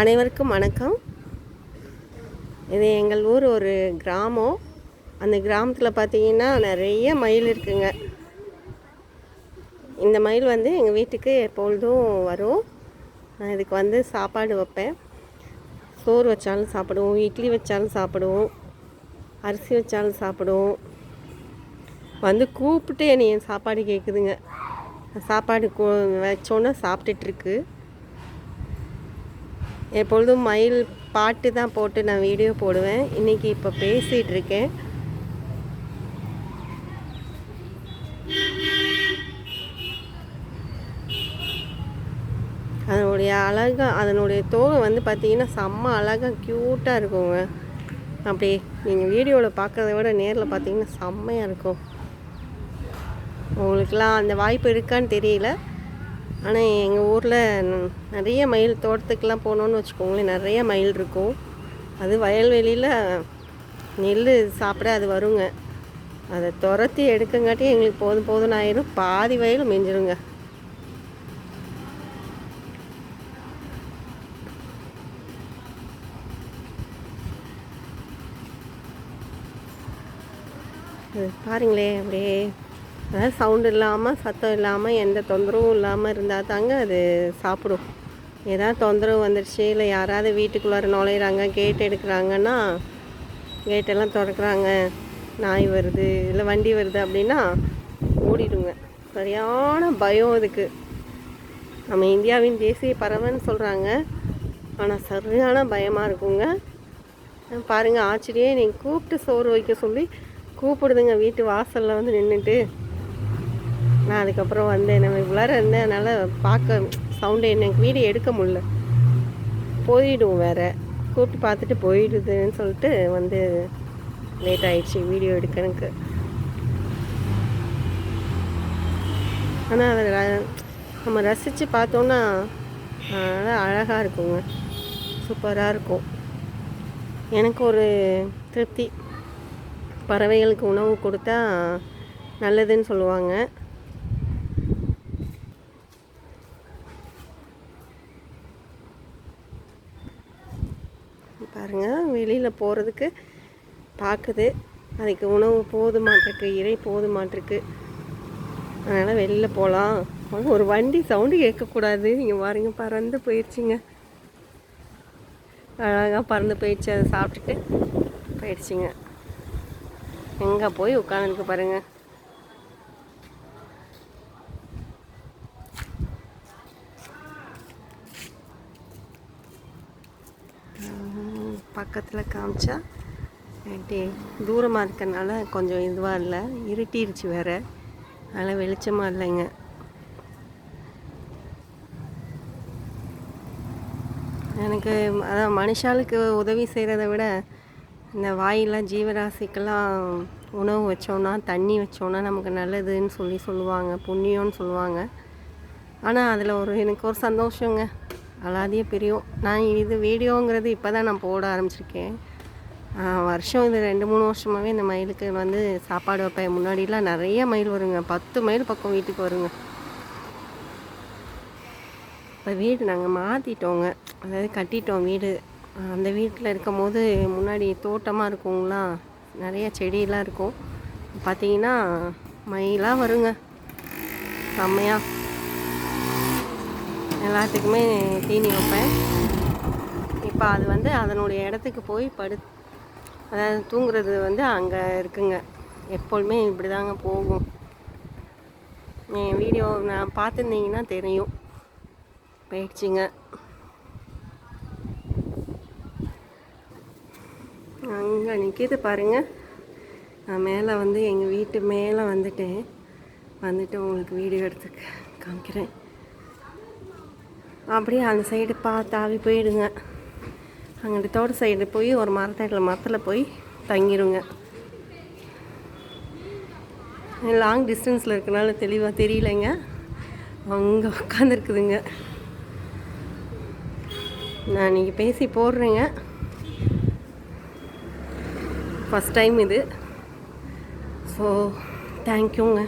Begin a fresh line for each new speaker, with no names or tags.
அனைவருக்கும் வணக்கம். இது எங்கள் ஊர் ஒரு கிராமம். அந்த கிராமத்தில் பார்த்தீங்கன்னா நிறைய மயில் இருக்குங்க. இந்த மயில் வந்து எங்கள் வீட்டுக்கு எப்பொழுதும் வரும். நான் இதுக்கு வந்து சாப்பாடு வைப்பேன். சோறு வச்சாலும் சாப்பிடுவோம் இட்லி வச்சாலும் சாப்பிடுவோம் அரிசி வச்சாலும் சாப்பிடுவோம். வந்து கூப்பிட்டு என்னை சாப்பாடு கேட்குதுங்க சாப்பாடு வச்சோன்னே சாப்பிட்டுட்ருக்கு எப்பொழுதும் மயில் பாட்டு தான் போட்டு நான் வீடியோ போடுவேன். இன்றைக்கி இப்போ பேசிகிட்டு இருக்கேன் அதனுடைய அழகாக அதனுடைய தோகை வந்து பார்த்தீங்கன்னா செம்ம அழகாக க்யூட்டாக இருக்குங்க. அப்படி நீங்கள் வீடியோவில் பார்க்குறத விட நேரில் பார்த்தீங்கன்னா செம்மையாக இருக்கும். உங்களுக்கெல்லாம் அந்த வாய்ப்பு இருக்கான்னு தெரியல. ஆனால் எங்கள் ஊரில் நிறைய மயில் தோட்டத்துக்கெலாம் போனோன்னு வச்சுக்கோங்களேன். நிறைய மயில் இருக்கும். அது வயல்வெளியில் நெல் சாப்பிட அது வருங்க. அதை துரத்தி எடுக்கங்காட்டி எங்களுக்கு போதும் போதும்னு ஆயிரும். பாதி வயலும் மிஞ்சிருங்க. அது பாருங்களே அப்படியே அதாவது சவுண்டு இல்லாமல் சத்தம் இல்லாமல் எந்த தொந்தரவும் இல்லாமல் இருந்தால் தாங்க அது சாப்பிடும். ஏதாவது தொந்தரவு வந்துடுச்சு இல்லை யாராவது வீட்டுக்குள்ளார நுழையிறாங்க கேட் எடுக்கிறாங்கன்னா கேட்டெல்லாம் திறக்கிறாங்க நாய் வருது இல்லை வண்டி வருது அப்படின்னா ஓடிடுங்க. சரியான பயம் இதுக்கு நம்ம இந்தியாவின் தேசிய பறவைன்னு சொல்கிறாங்க ஆனால் சரியான பயமாக இருக்குங்க. பாருங்கள் ஆச்சரியே நீங்கள் கூப்பிட்டு சோறு வைக்க சொல்லி கூப்பிடுதுங்க வீட்டு வாசலில் வந்து நின்றுட்டு நான் அதுக்கப்புறம் வந்தேன் நம்ம இவ்வளோ இருந்தேன் அதனால் பார்க்க சவுண்டு எனக்கு வீடியோ எடுக்க முடில போயிடும் வேறு. கூப்பிட்டு பார்த்துட்டு போயிடுதுன்னு சொல்லிட்டு வந்து லேட் ஆயிடுச்சு வீடியோ எடுக்க ஆனால் அதை நம்ம ரசித்து பார்த்தோன்னா அழகாக இருக்குங்க. சூப்பராக இருக்கும். எனக்கு ஒரு திருப்தி. பறவைகளுக்கு உணவு கொடுத்தா நல்லதுன்னு சொல்லுவாங்க. பாருங்கள் வெளியில் போகிறதுக்கு பார்க்குது அதுக்கு உணவு போதுமாட்டிருக்கு இறை போதுமாட்டிருக்கு. அதனால் வெளியில் போகலாம் ஒரு வண்டி சவுண்டு கேட்கக்கூடாது. இங்கே பாருங்க பறந்து போயிடுச்சுங்க. அழகாக பறந்து போயிடுச்சு. அதை சாப்பிட்டுட்டு போயிடுச்சிங்க. எங்கே போய் உட்காந்துருக்கு பாருங்கள் பக்கத்தில் காமிச்சா அப்படி தூரமாக இருக்கனால கொஞ்சம் இதுவாக இல்லை இருட்டிருச்சு வேறு. அதனால் வெளிச்சமாக இல்லைங்க. எனக்கு அதான் மனுஷாளுக்கு உதவி செய்கிறத விட இந்த வாயிலாம் ஜீவராசிக்கெல்லாம் உணவு வச்சோன்னா தண்ணி வச்சோன்னா நமக்கு நல்லதுன்னு சொல்லி சொல்லுவாங்க புண்ணியம்னு சொல்லுவாங்க. ஆனால் அதில் ஒரு எனக்கு ஒரு சந்தோஷங்க. அல்லாதையே பிரியும். நான் இது வீடியோங்கிறது இப்போ தான் நான் போட ஆரம்பிச்சிருக்கேன். வருஷம் இது ரெண்டு மூணு வருஷமாகவே இந்த மயிலுக்கு வந்து சாப்பாடு வைப்பேன். முன்னாடிலாம் நிறைய மயில் வருங்க. பத்து மைல் பக்கம் வீட்டுக்கு வருங்க. இப்போ வீடு நாங்கள் மாற்றிட்டோங்க அதாவது கட்டிட்டோம் வீடு. அந்த வீட்டில் இருக்கும் போது முன்னாடி தோட்டமாக இருக்குங்களா? நிறைய செடியெல்லாம் இருக்கும். பார்த்தீங்கன்னா மயிலாக வருங்க. செம்மையாக எல்லாத்துக்குமே தீனி வைப்பேன். இப்போ அது வந்து அதனுடைய இடத்துக்கு போய் படு அதாவது தூங்குறது வந்து அங்கே இருக்குங்க. எப்பொழுதுமே இப்படி தாங்க போகும். என் வீடியோ நான் பார்த்துருந்தீங்கன்னா தெரியும். போயிடுச்சிங்க. அங்கே நிற்கிது பாருங்கள் நான் மேலே வந்து எங்கள் வீட்டு மேலே வந்துட்டேன். வந்துட்டு உங்களுக்கு வீடியோ எடுத்து காமிக்கிறேன். அப்படியே அந்த சைடு பார்த்தாவி போயிடுங்க. அங்கிட்டு தோட்ட சைடு போய் ஒரு மரத்தடியில் மரத்தில் போய் தங்கிடுங்க லாங் டிஸ்டன்ஸில் இருக்கனால தெளிவாக தெரியலைங்க. அங்கே உட்காந்துருக்குதுங்க நான் இன்றைக்கி பேசி போடுறேங்க. ஃபஸ்ட் டைம் இது. ஸோ தேங்க்யூங்க